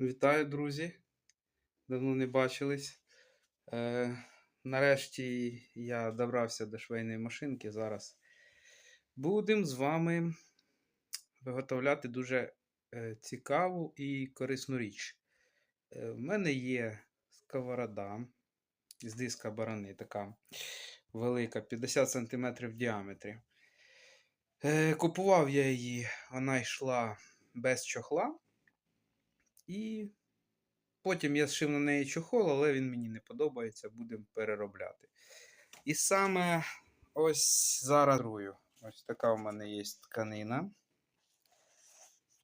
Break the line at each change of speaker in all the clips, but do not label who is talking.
Вітаю, друзі! Давно не бачились. Е, нарешті я добрався до швейної машинки. Зараз будемо з вами виготовляти дуже е, цікаву і корисну річ. Е, в мене є сковорода з диска барани, така велика, 50 см в діаметрі. Е, купував я її, вона йшла без чохла. І потім я зшив на неї чохол, але він мені не подобається, будемо переробляти. І саме ось зараз. Ось така в мене є тканина.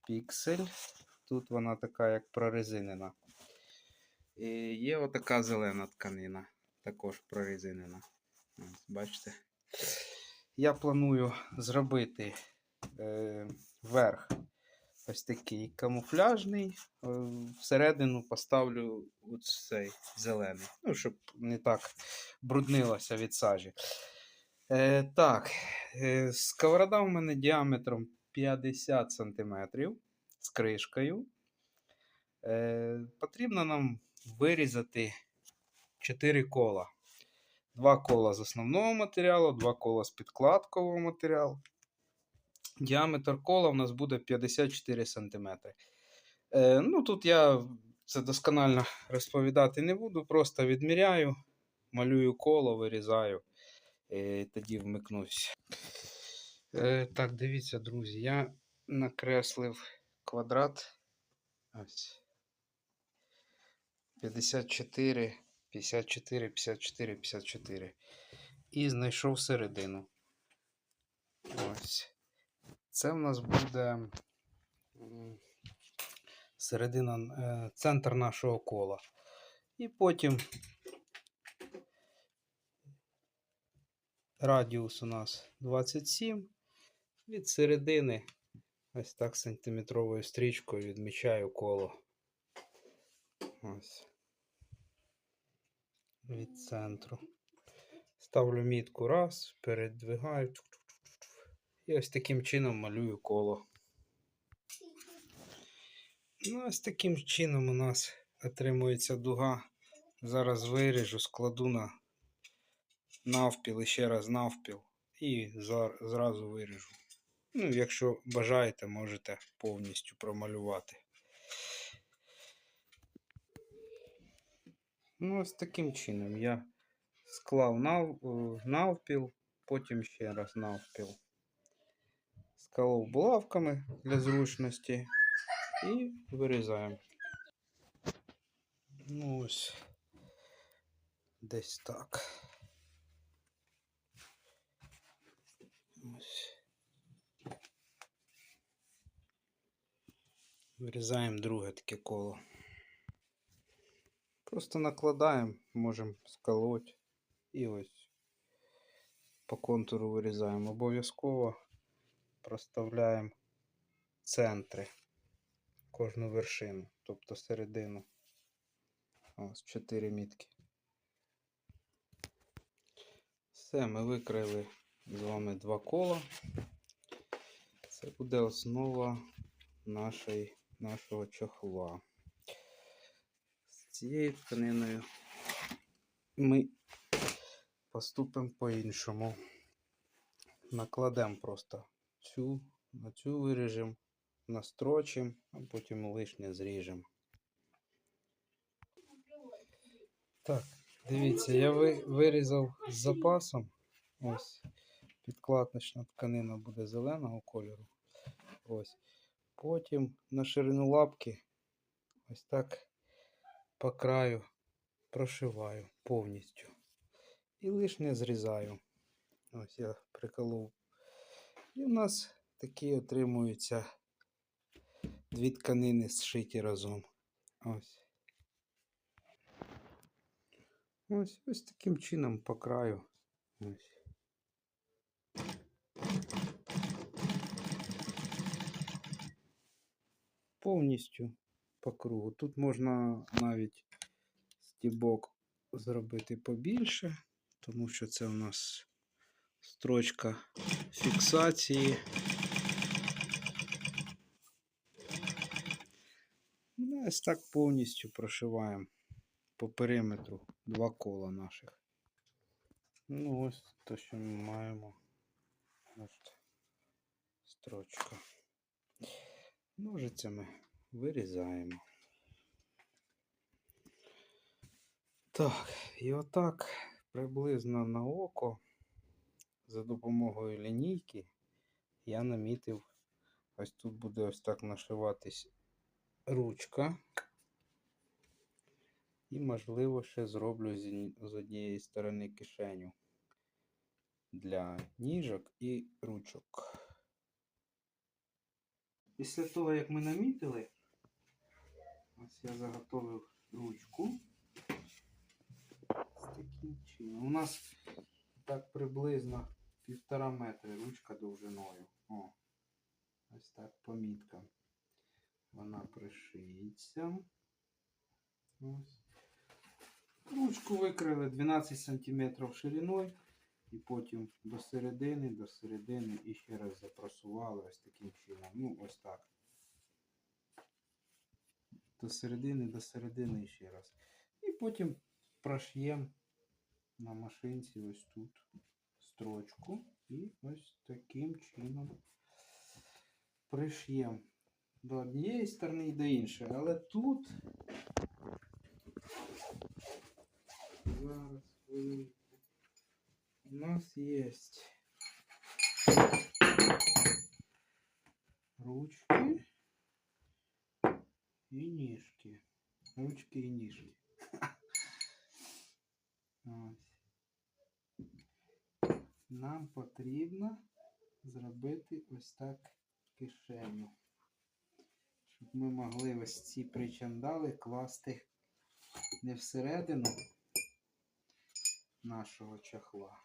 Піксель. Тут вона така, як прорезинена. І є отака зелена тканина, також прорезинена. Ось, бачите? Я планую зробити е, верх ось такий камуфляжний. е, Всередину поставлю цей зелений. Ну, щоб не так бруднилося від сажі. Е, так, е, сковорода у мене діаметром 50 см з кришкою. Е, потрібно нам вирізати 4 кола. Два кола з основного матеріалу, два кола з підкладкового матеріалу. Діаметр кола у нас буде 54 см. Е, ну, тут я це досконально розповідати не буду, просто відміряю, малюю коло, вирізаю, і тоді вмикнусь. Е, так, дивіться, друзі, я накреслив квадрат. Ось. 54, 54, 54, 54. І знайшов середину. Ось. Це в нас буде середина, е, центр нашого кола. І потім радіус у нас 27. Від середини ось так сантиметровою стрічкою відмічаю коло. Ось. Від центру. Ставлю мітку раз, передвигаю. І ось таким чином малюю коло. Ну, ось таким чином у нас отримується дуга. Зараз виріжу, складу на навпіл і ще раз навпіл. І зразу виріжу. Ну, якщо бажаєте, можете повністю промалювати. Ну, ось таким чином я склав нав, навпіл, потім ще раз навпіл. Сколов булавками для зручності і вирізаємо. Ну ось десь так. Ось. Вирізаємо друге таке коло. Просто накладаємо, можемо сколоть і ось по контуру вирізаємо. Обов'язково проставляємо центри кожну вершину, тобто середину. Ось 4 мітки. Все, ми викрили з вами два кола. Це буде основа нашої, нашого чохла. З цією тканиною ми поступимо по-іншому. Накладемо просто цю, на цю виріжемо, настрочимо, а потім лишнє зріжемо. Так, дивіться, я ви, вирізав з запасом. Ось підкладочна тканина буде зеленого кольору. Ось. Потім на ширину лапки ось так по краю прошиваю повністю. І лишнє зрізаю. Ось я приколов. І у нас такі отримуються дві тканини зшиті разом. Ось. Ось ось таким чином по краю. Ось. Повністю по кругу. Тут можна навіть стібок зробити побільше, тому що це у нас строчка фіксації. Ну, ось так повністю прошиваємо по периметру два кола наших. Ну, ось те, що ми маємо. Бачите, строчка. Ножицями вирізаємо. Так, і отак приблизно на око за допомогою лінійки я намітив. Ось тут буде ось так нашиватись ручка. І, можливо, ще зроблю з однієї сторони кишеню для ніжок і ручок. Після того, як ми намітили, ось я заготовив ручку. Таким чином. У нас так приблизно півтора метри ручка довжиною. О, ось так помітка. Вона пришиється. Ось. Ручку викрили 12 см шириною. І потім до середини, до середини і ще раз запросували ось таким чином. Ну, ось так. До середини, до середини ще раз. І потім прош'ємо на машинці ось тут строчку. І ось таким чином приш'ємо до однієї сторони і до іншої. Але тут зараз хвилинку. У нас есть ручки и ніжки. Ручки і ніжки. Ось. Нам потрібно зробити ось так кишеню. Щоб ми могли ось ці причандали класти не всередину нашого чохла,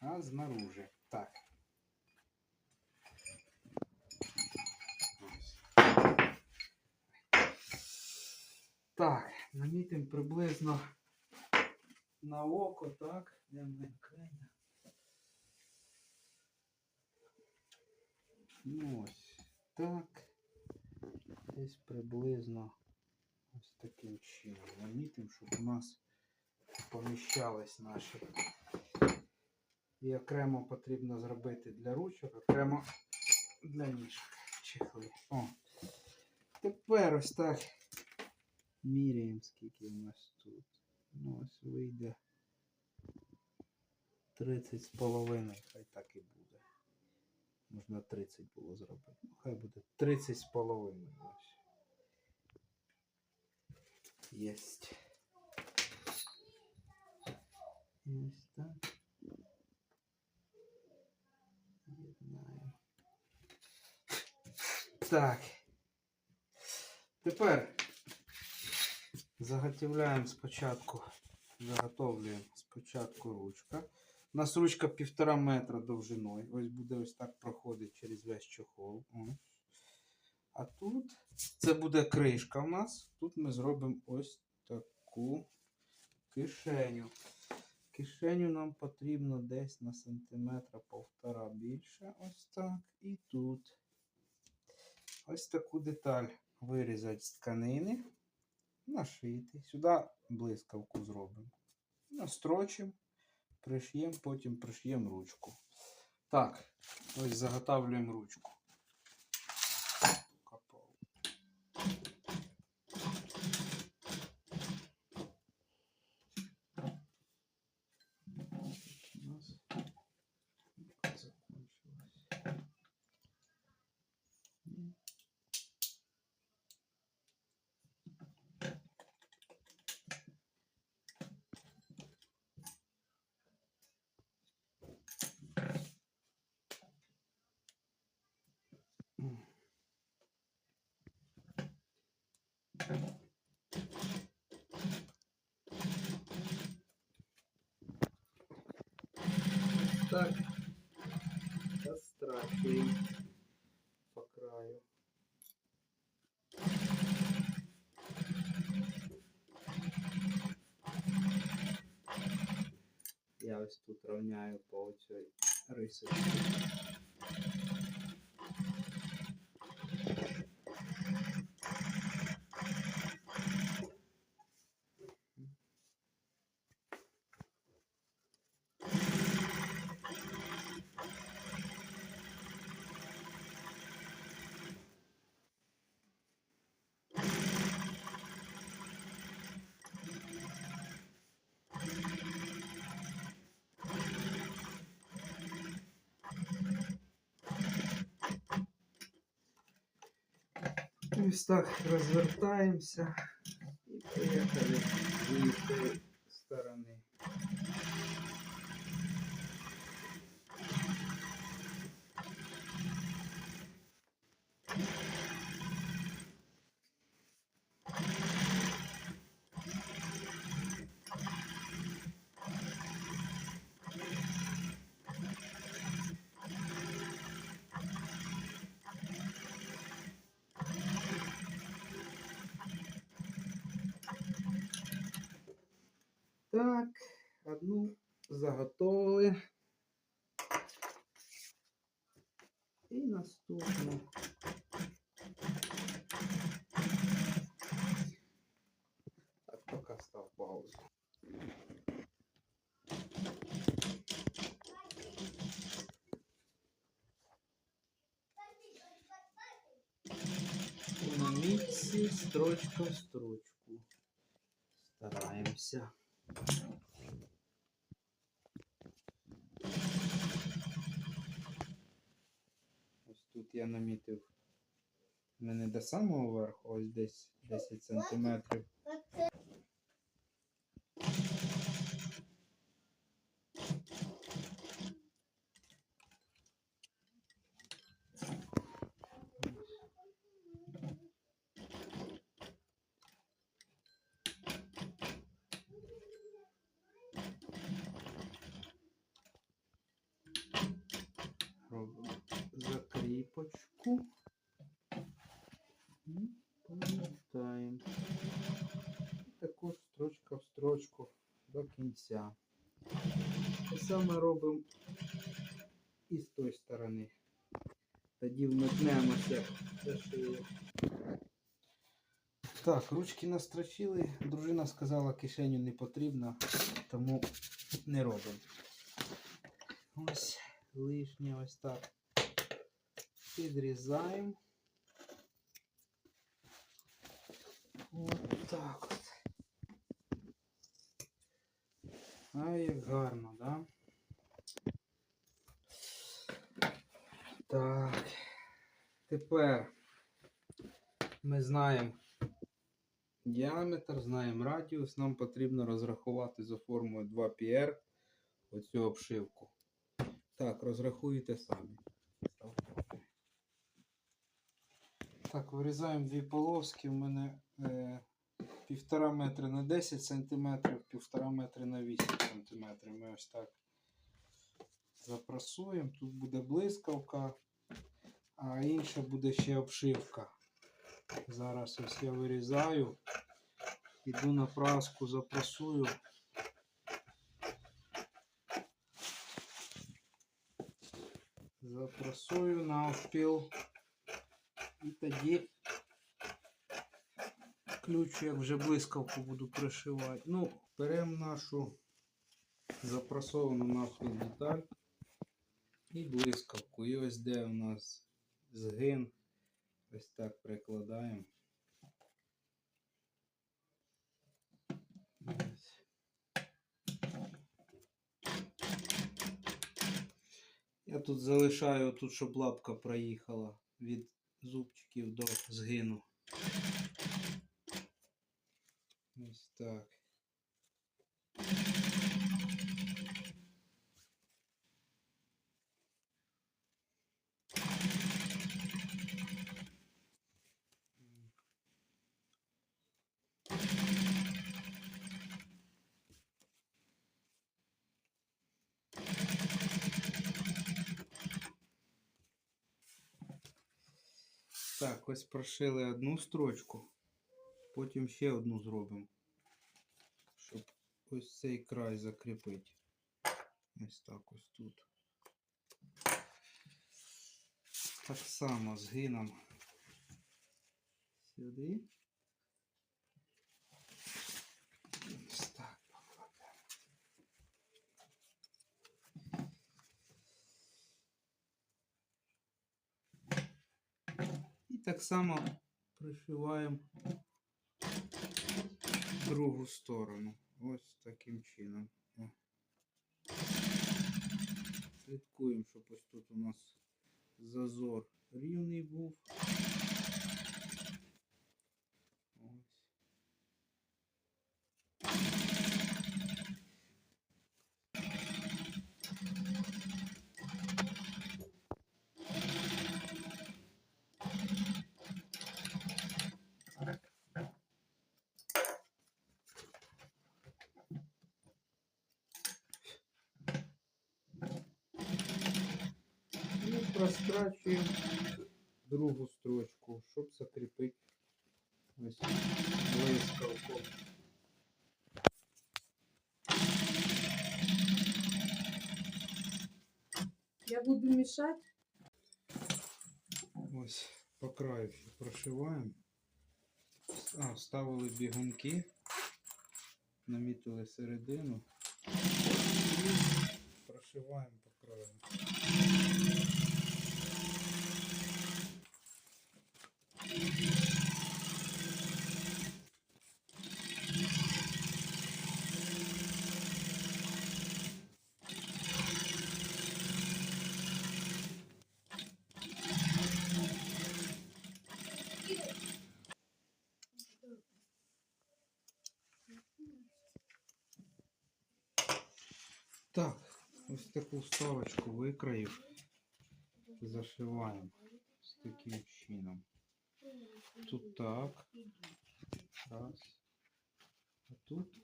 а знаружи. Так. Так, намітимо приблизно на око, так, крайня. Ну ось так. Десь приблизно ось таким чином. Намітимо, щоб у нас поміщались наші. І окремо потрібно зробити для ручок, окремо для ніжок чехли. О. Тепер ось так міряємо, скільки у нас тут. Ну, ось вийде 30 з половиною, хай так і буде. Можна 30 було зробити. Ну, хай буде 30 з половиною. Ось. Єсть. Ось так. Єднаємо. Так. Тепер заготовляємо спочатку, заготовлюємо спочатку ручка. У нас ручка півтора метра довжиною. Ось буде ось так проходить через весь чохол. А тут це буде кришка у нас. Тут ми зробимо ось таку кишеню. Кишеню нам потрібно десь на сантиметра півтора більше. Ось так. І тут. Ось таку деталь вирізати з тканини, нашити. Сюди блискавку зробимо. Настрочимо, приш'ємо, потім приш'ємо ручку. Так, ось заготавлюємо ручку. Так, пострахуємо по краю. Я ось тут рівняю по оцій рисочці. Ось так розвертаємося. І поїхали Так, одну заготовили. І наступну. Так, поки став паузу. На місці строчка в строчку. Стараємося. Ось тут я намітив не, мене до самого верху, ось десь 10 сантиметрів. Робимо закріпочку. І повертаємо. І також строчка в строчку до кінця. Те саме робимо і з тої сторони. Тоді вмикнемося за. Так, ручки настрочили. Дружина сказала, кишеню не потрібно, тому не робимо. Ось лишнє ось так. Підрізаємо. От так от. А як гарно, да? Так. Тепер ми знаємо діаметр, знаємо радіус. Нам потрібно розрахувати за формулою 2πr оцю обшивку. Так, розрахуйте самі. Так, вирізаємо дві полоски. У мене е, півтора метри на 10 сантиметрів, півтора метри на 8 сантиметрів. Ми ось так запрасуємо. Тут буде блискавка, а інша буде ще обшивка. Зараз ось я вирізаю, іду на праску, запрасую. Запрасую навпіл. І тоді ключ, як вже блискавку буду пришивати. Ну, беремо нашу запрасовану навпіл деталь і блискавку. І ось де у нас згин. Ось так прикладаємо. Я тут залишаю тут, щоб лапка проїхала від зубчиків до згину. Ось так. Так, ось прошили одну строчку, потім ще одну зробимо, ось цей край закріпити. Ось так ось тут. Так само згином сюди. Ось так покладемо. І так само пришиваємо другу сторону. Ось таким чином. Слідкуємо, щоб ось тут у нас зазор рівний був. Ось. Прострачуємо другу строчку, щоб закріпити ось блискавку.
Я буду мешать.
Ось по краю прошиваємо. А, вставили бігунки, намітили середину. І прошиваємо по краю. Таку вставочку викраїв. Зашиваємо з таким чином. Тут так. Раз. А тут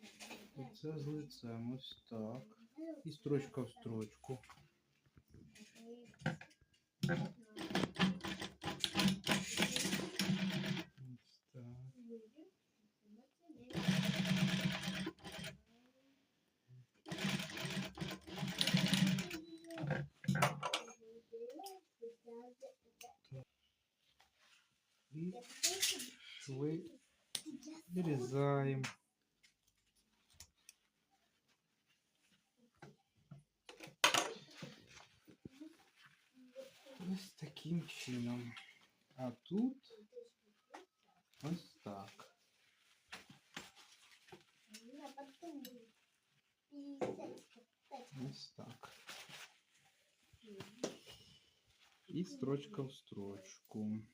це з лицем ось так. І строчка в строчку. Ось так. І шви вирізаємо. Ось таким чином. А тут ось так. Ось так. І строчка в строчку. Ось так.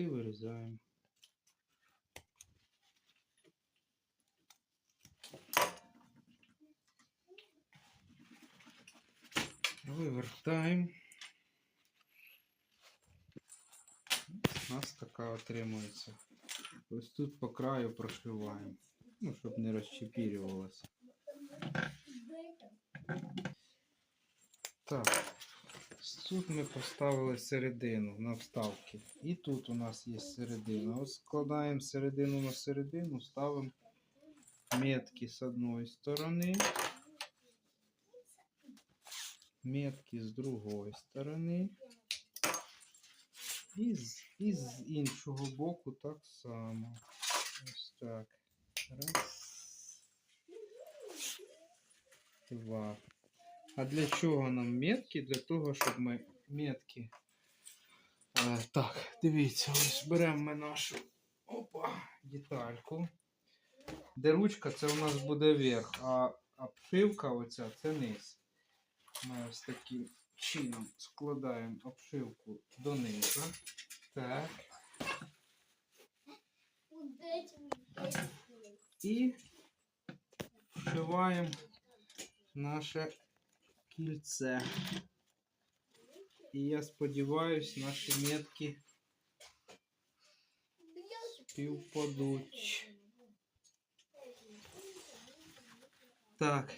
Кути вирізаємо. Вивертаємо. У нас така отримується. Ось тут по краю прошиваємо. Ну, щоб не розчепірювалося. Так. Тут ми поставили середину на вставки. І тут у нас є середина. Ось складаємо середину на середину, ставимо метки з одної сторони, метки з другої сторони. І з, і з іншого боку так само. Ось так. Раз. Два. А для чого нам метки? Для того, щоб ми метки. Е, так, дивіться, ось беремо ми нашу опа, детальку. Де ручка це у нас буде верх, а обшивка оця це низ. Ми ось таким чином складаємо обшивку донизу. Так. І вшиваємо наше кільце. І я сподіваюся, наші метки співпадуть. Так,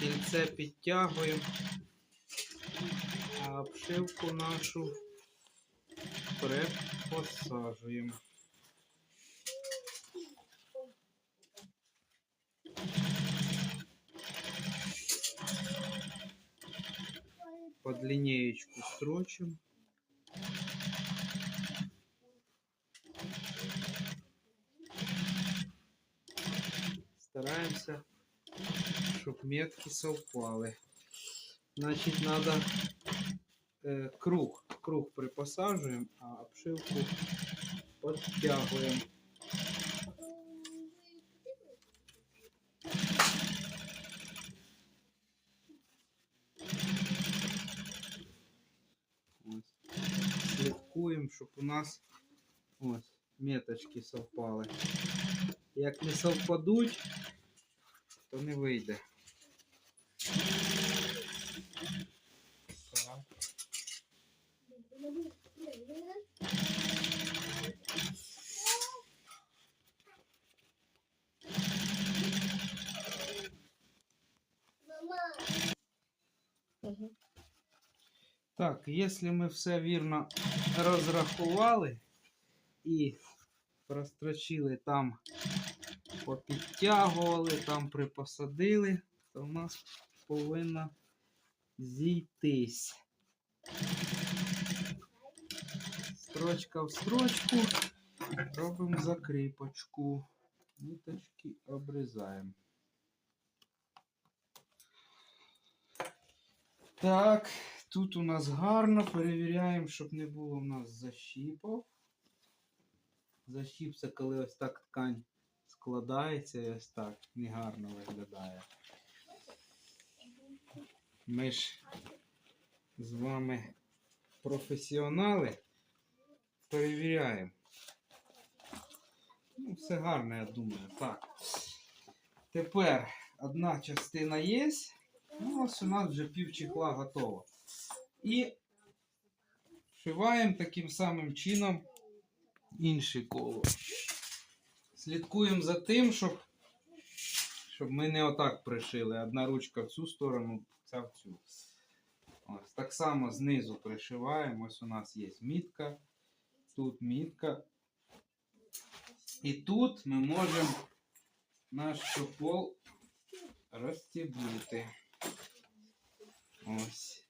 кільце підтягуємо, а обшивку нашу перепосаджуємо. Под линеечку строчим. Стараемся, щоб метки совпали. Значить, надо е, круг. Круг припосаджуємо, а обшивку підтягуємо. Ось. Слідкуємо, щоб у нас ось меточки совпали. Як не совпадуть, то не вийде. Так. Так, якщо ми все вірно розрахували і прострочили там, попідтягували, там припосадили, то в нас повинно зійтись. Строчка в строчку, робимо закріпочку, ниточки обрізаємо. Так, тут у нас гарно. Перевіряємо, щоб не було у нас защіпов. Защіп це коли ось так ткань складається і ось так негарно виглядає. Ми ж з вами професіонали. Перевіряємо. Ну, все гарно, я думаю. Так. Тепер одна частина є. Ну, ось у нас вже пів чехла готово. І вшиваємо таким самим чином інше коло. Слідкуємо за тим, щоб, щоб ми не отак пришили. Одна ручка в цю сторону, ця в цю. Ось так само знизу пришиваємо. Ось у нас є мітка, тут мітка. І тут ми можемо наш чохол розстібнути. Ось.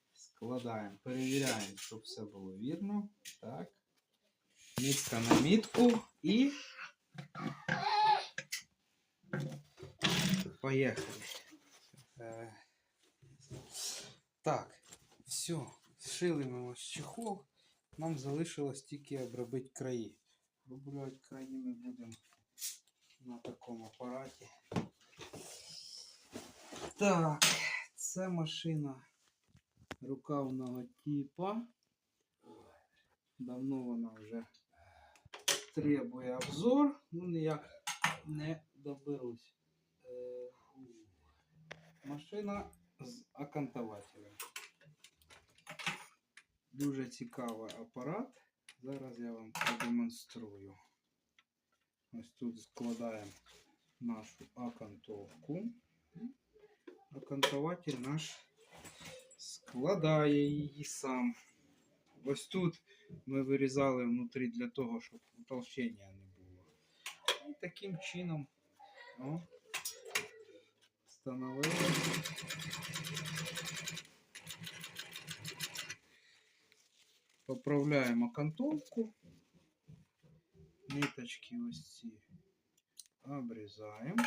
Складаємо, перевіряємо, щоб все було вірно. Так. Мітка на мітку і. Поїхали. Е, Так, все. Зшили ми ось чехол. Нам залишилось тільки обробити краї. Обробляти краї ми будемо на такому апараті. Так, це машина рукавного типа. Давно вона вже требує обзор, ну ніяк не доберусь. Е, Машина з окантователем. Дуже цікавий апарат. Зараз я вам продемонструю. Ось тут складаємо нашу окантовку. Окантователь наш складає її сам. Ось тут ми вирізали внутрі для того, щоб утолщення не було. І таким чином о, встановили. Поправляємо окантовку. Ниточки ось ці обрізаємо.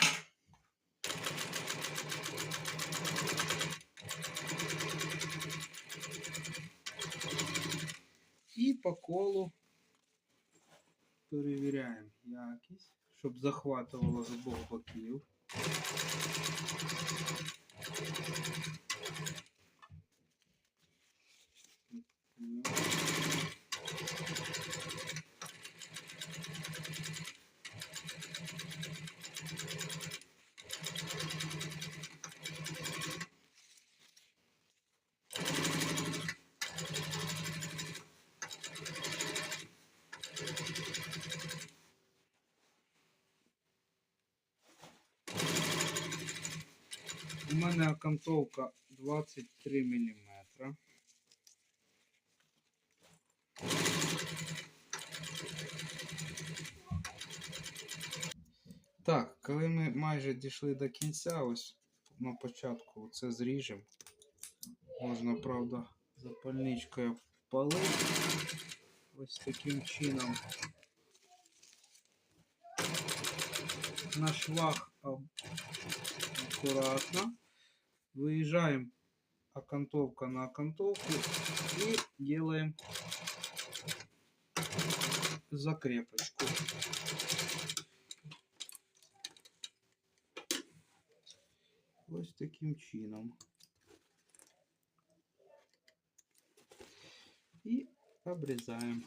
По колу перевіряємо якість, щоб захватувало з обох боків. У мене окантовка 23 мм. Так, коли ми майже дійшли до кінця, ось на початку це зріжемо. Можна, правда, запальничкою палити. Ось таким чином. На швах аккуратно. Выезжаем окантовка на окантовку и делаем закрепочку. Ось таким чином. І обрізаємо.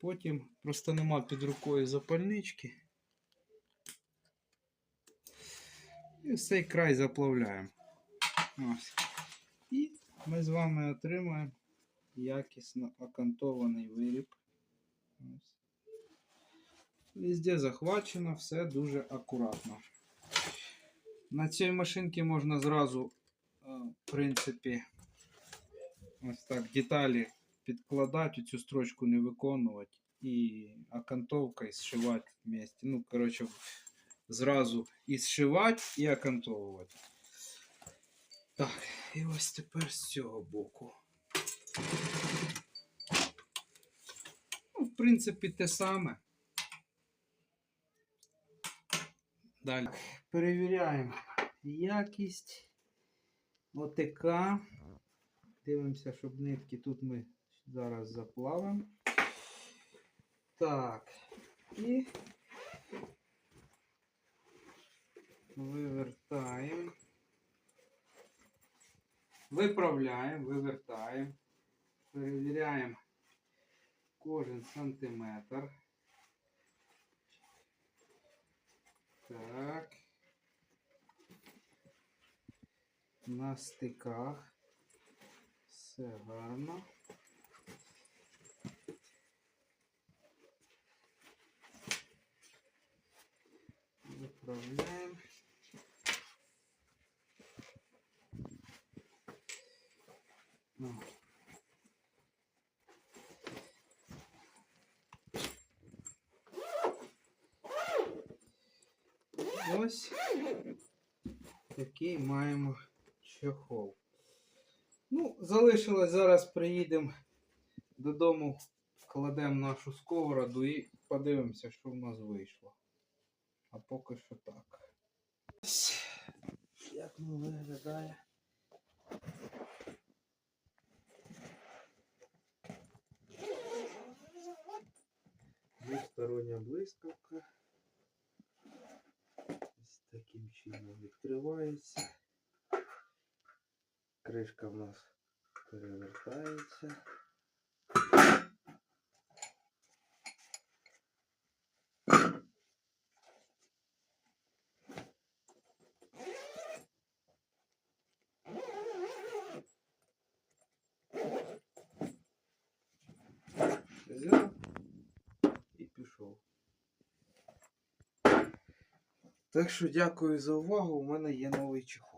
Потім просто нема під рукою запальнички. І цей край заплавляємо. Ось. І ми з вами отримаємо якісно окантований виріб. Ось. Везде захвачено, все дуже акуратно. На цій машинці можна зразу, е, в принципі, ось так деталі підкладати, цю строчку не виконувати і окантовкою зшивати вместе. Ну, коротше, зразу і зшивати, і окантовувати. Так, і ось тепер з цього боку. Ну, в принципі, те саме. Далі. Перевіряємо якість ОТК. Дивимося, щоб нитки тут ми зараз заплавимо. Так. І вивертаємо. Виправляємо, вивертаємо. Перевіряємо кожен сантиметр. Так. На стиках. Все гарно. Виправляємо. О. Ось такий маємо чохол. Ну, залишилось зараз приїдемо додому, кладемо нашу сковороду і подивимося, що в нас вийшло. А поки що так. Ось Як воно виглядає. Двостороння блискавка. Ось таким чином відкривається. Кришка в нас перевертається. Так що дякую за увагу. У мене є новий чехол.